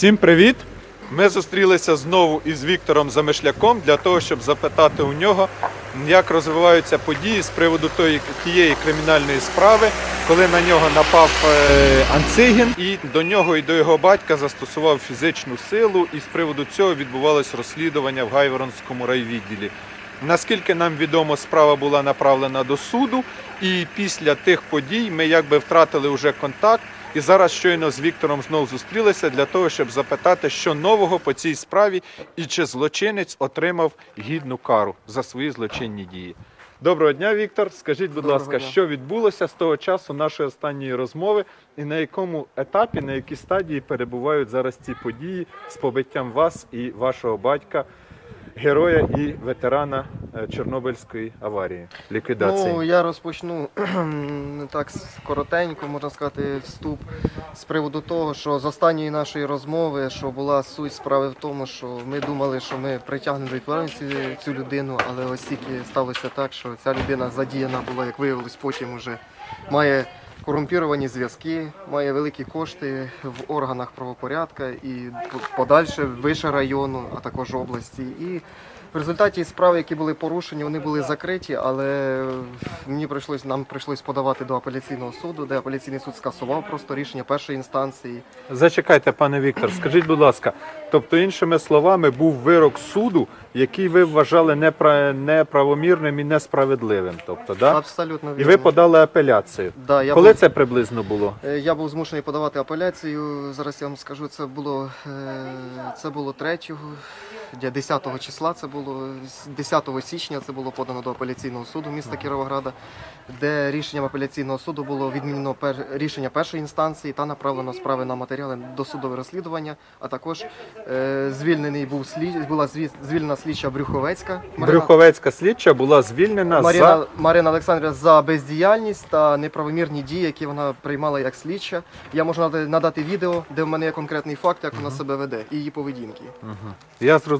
Всім привіт! Ми зустрілися знову із Віктором Замишляком для того, щоб запитати у нього, як розвиваються події з приводу тієї кримінальної справи, коли на нього напав е, Анцигін, і до нього і до його батька застосував фізичну силу, і з приводу цього відбувалось розслідування в Гайворонському райвідділі. Наскільки нам відомо, справа була направлена до суду, і після тих подій ми якби втратили вже контакт. І зараз щойно з Віктором знов зустрілися для того, щоб запитати, що нового по цій справі і чи злочинець отримав гідну кару за свої злочинні дії. Доброго дня, Віктор. Скажіть, будь Доброго ласка, дня. що відбулося з того часу нашої останньої розмови, і на якому етапі, на якій стадії перебувають зараз ці події з побиттям вас і вашого батька, героя і ветерана е, Чорнобильської аварії, ліквідації? Ну, я розпочну так коротенько, можна сказати, вступ з приводу того, що з останньої нашої розмови, що була суть справи в тому, що ми думали, що ми притягнемо до відповідальності цю людину, але ось тільки сталося так, що ця людина задіяна була, як виявилось, потім уже має корумпіровані зв'язки, має великі кошти в органах правопорядка і подальше вище району, а також області. І в результаті справ, які були порушені, вони були закриті, але мені прийшлось, нам прийшлось подавати до апеляційного суду, де апеляційний суд скасував просто рішення першої інстанції. Зачекайте, пане Віктор, скажіть, будь ласка, тобто, іншими словами, був вирок суду, який ви вважали непра- неправомірним і несправедливим. Тобто, да? Абсолютно І ви подали апеляцію. Да, я Коли був, це приблизно було? е, я був змушений подавати апеляцію. Зараз я вам скажу, це було е, це було 3 де 10 числа. Це було 10 січня. Це було подано до апеляційного суду міста Кіровограда, де рішенням апеляційного суду було відмінено рішення першої інстанції та направлено справи на матеріали до судове розслідування. А також е, звільнений був слід... була звільнена слідча Брюховецька Марина- Брюховецька слідча була звільнена Марина, за Марина Олександрівна за бездіяльність та неправомірні дії, які вона приймала як слідча. Я можу надати, відео, де в мене є конкретний факт, як вона себе веде і її поведінки. Мгм. Я зрозумів.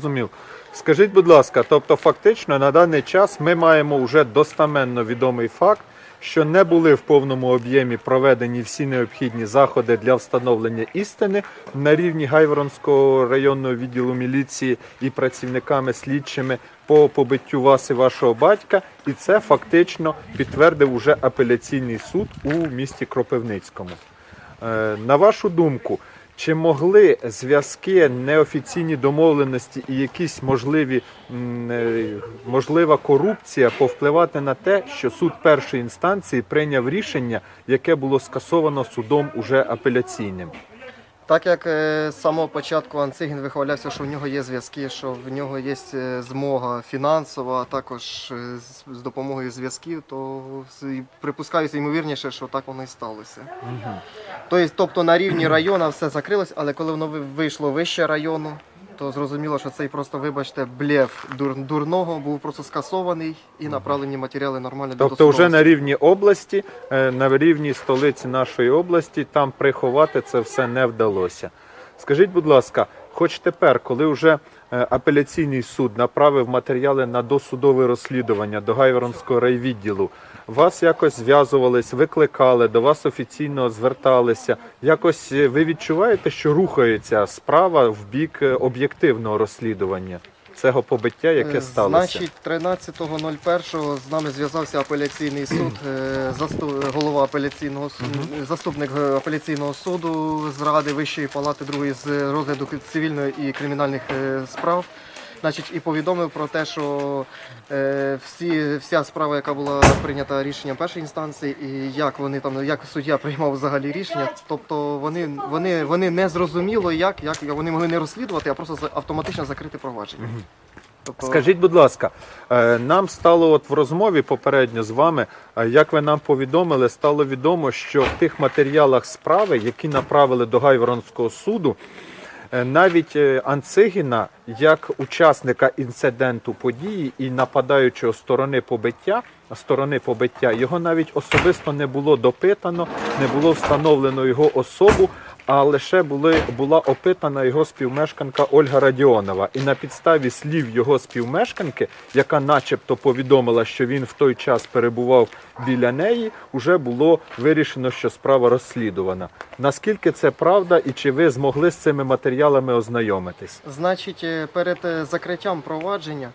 Скажіть, будь ласка, тобто, фактично на даний час ми маємо вже достаменно відомий факт, що не були в повному об'ємі проведені всі необхідні заходи для встановлення істини на рівні Гайворонського районного відділу міліції і працівниками слідчими по побиттю вас і вашого батька, і це фактично підтвердив уже апеляційний суд у місті Кропивницькому. Е, На вашу думку, чи могли зв'язки, неофіційні домовленості і якісь можливі е, можлива корупція повпливати на те, що суд першої інстанції прийняв рішення, яке було скасовано судом уже апеляційним? Так як е, з самого початку Анцигін вихвалявся, що в нього є зв'язки, що в нього є е, змога фінансова, а також е, з, допомогою зв'язків, то припускаюся ймовірніше, що так воно і сталося. Тобто, тобто на рівні району все закрилось, але коли воно ви- вийшло вище району, то зрозуміло, що цей просто, вибачте, блєв дур, дурного був просто скасований і направлені матеріали нормально до Тобто, вже на рівні області, е, на рівні столиці нашої області, там приховати це все не вдалося. Скажіть, будь ласка, хоч тепер, коли вже е, апеляційний суд направив матеріали на досудове розслідування до Гайворонського райвідділу, вас якось зв'язувались, викликали, до вас офіційно зверталися. Якось е, ви відчуваєте, що рухається справа в бік е, об'єктивного розслідування цього побиття, яке Е, сталося? Значить, 13.01 з нами зв'язався апеляційний суд, голова апеляційного суду, заступник апеляційного суду з Ради Вищої палати другої з розгляду цивільної і кримінальних справ. Значить, і повідомив про те, що е, всі, вся справа, яка була прийнята рішенням першої інстанції, і як вони там, як суддя приймав взагалі рішення, тобто вони, вони, вони не зрозуміло, як, як вони могли не розслідувати, а просто автоматично закрити провадження. Тобто, Скажіть, будь ласка, е, нам стало от в розмові попередньо з вами, е, як ви нам повідомили, стало відомо, що в тих матеріалах справи, які направили до Гайворонського суду, навіть е, Анцигіна, як учасника інциденту події і нападаючого сторони побиття, сторони побиття, його навіть особисто не було допитано, не було встановлено його особу. А лише були, була опитана його співмешканка Ольга Радіонова. І на підставі слів його співмешканки, яка начебто повідомила, що він в той час перебував біля неї, вже було вирішено, що справа розслідувана. Наскільки це правда, і чи ви змогли з цими матеріалами ознайомитись? Значить, е, перед е, закриттям провадження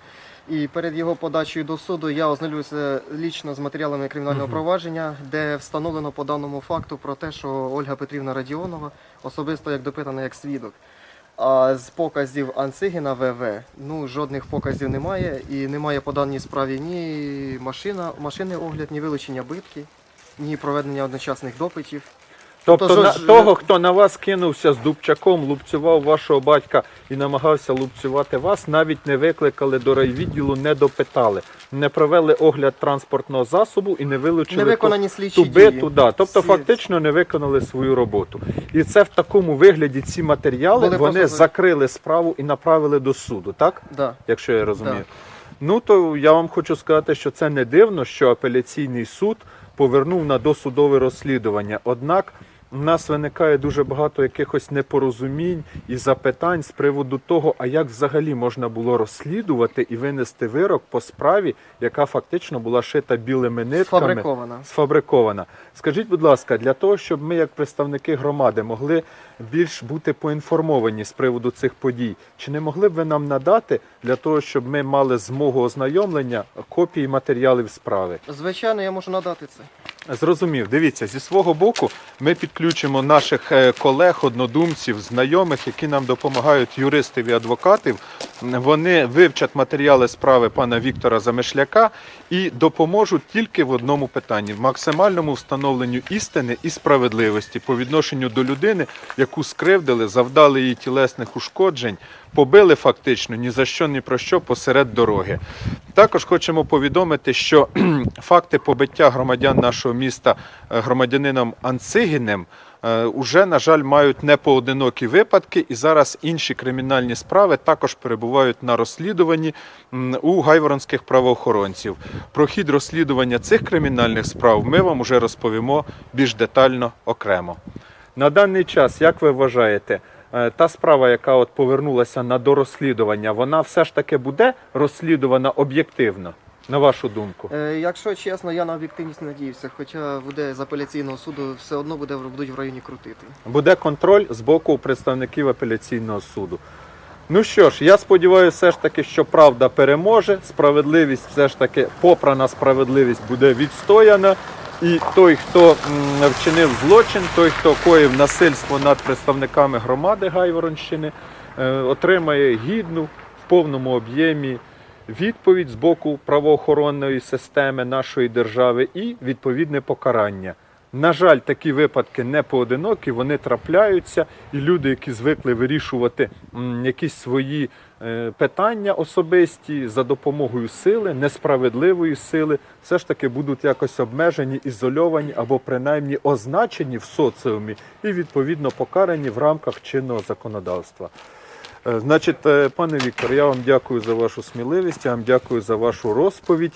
і перед його подачею до суду я ознайомився лічно з матеріалами кримінального провадження, де встановлено по даному факту про те, що Ольга Петрівна Радіонова особисто як допитана як свідок. А з показів Анцигіна ВВ ну жодних показів немає, і немає по даній справі ні машина, машини огляд, ні вилучення битки, ні проведення одночасних допитів. Тобто Тож, на, ж- того, хто на вас кинувся з дубчаком, лупцював вашого батька і намагався лупцювати вас, навіть не викликали до райвідділу, не допитали, не провели огляд транспортного засобу і не вилучили Не виконані ту- слідчі ту дії. биту. Да. Тобто Всі- фактично не виконали свою роботу. І це в такому вигляді ці матеріали Були вони просто- закрили справу і направили до суду, так? Да. якщо я розумію. Так. Ну то я вам хочу сказати, що це не дивно, що апеляційний суд повернув на досудове розслідування. Однак у нас виникає дуже багато якихось непорозумінь і запитань з приводу того, а як взагалі можна було розслідувати і винести вирок по справі, яка фактично була шита білими нитками Сфабрикована. сфабрикована. Скажіть, будь ласка, для того, щоб ми, як представники громади, могли більш бути поінформовані з приводу цих подій, чи не могли б ви нам надати для того, щоб ми мали змогу ознайомлення копії матеріалів справи? Звичайно, я можу надати це. Зрозумів. Дивіться, зі свого боку ми підключимо наших е, колег, однодумців, знайомих, які нам допомагають юристів і адвокатів. Вони вивчать матеріали справи пана Віктора Замишляка і допоможуть тільки в одному питанні в максимальному встановленню істини і справедливості по відношенню до людини, яку скривдили, завдали їй тілесних ушкоджень, побили фактично ні за що, ні про що посеред дороги. Також хочемо повідомити, що факти побиття громадян нашого міста е, громадянином Анцигіним уже, на жаль, мають непоодинокі випадки, і зараз інші кримінальні справи також перебувають на розслідуванні у гайворонських правоохоронців. Про хід розслідування цих кримінальних справ ми вам уже розповімо більш детально окремо. На даний час, як ви вважаєте, е, та справа, яка от повернулася на дорозслідування, вона все ж таки буде розслідувана об'єктивно, на вашу думку? Е, якщо чесно, я на об'єктивність не надіюся, хоча буде з апеляційного суду, все одно буде будуть в районі крутити. Буде контроль з боку представників апеляційного суду. Ну що ж, я сподіваюся, все ж таки, що правда переможе, справедливість все ж таки, попрана справедливість буде відстояна. І той, хто вчинив злочин, той, хто коїв насильство над представниками громади Гайворонщини, е, отримає гідну в повному об'ємі відповідь з боку правоохоронної системи нашої держави і відповідне покарання. На жаль, такі випадки не поодинокі, вони трапляються, і люди, які звикли вирішувати якісь свої е, питання особисті за допомогою сили, несправедливої сили, все ж таки будуть якось обмежені, ізольовані або принаймні означені в соціумі і відповідно покарані в рамках чинного законодавства. Е, Значить, е, пане Віктор, я вам дякую за вашу сміливість, я вам дякую за вашу розповідь.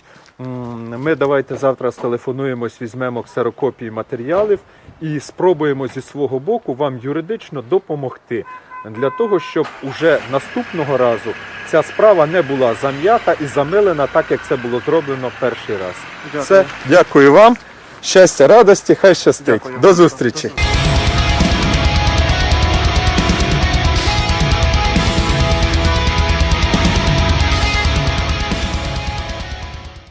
Ми давайте завтра стелефонуємось, візьмемо ксерокопії матеріалів і спробуємо зі свого боку вам юридично допомогти для того, щоб уже наступного разу ця справа не була зам'ята і замилена, так як це було зроблено перший раз. Дякую. Все, дякую вам. Щастя, радості, хай щастить. Дякую. До зустрічі. До зустрічі.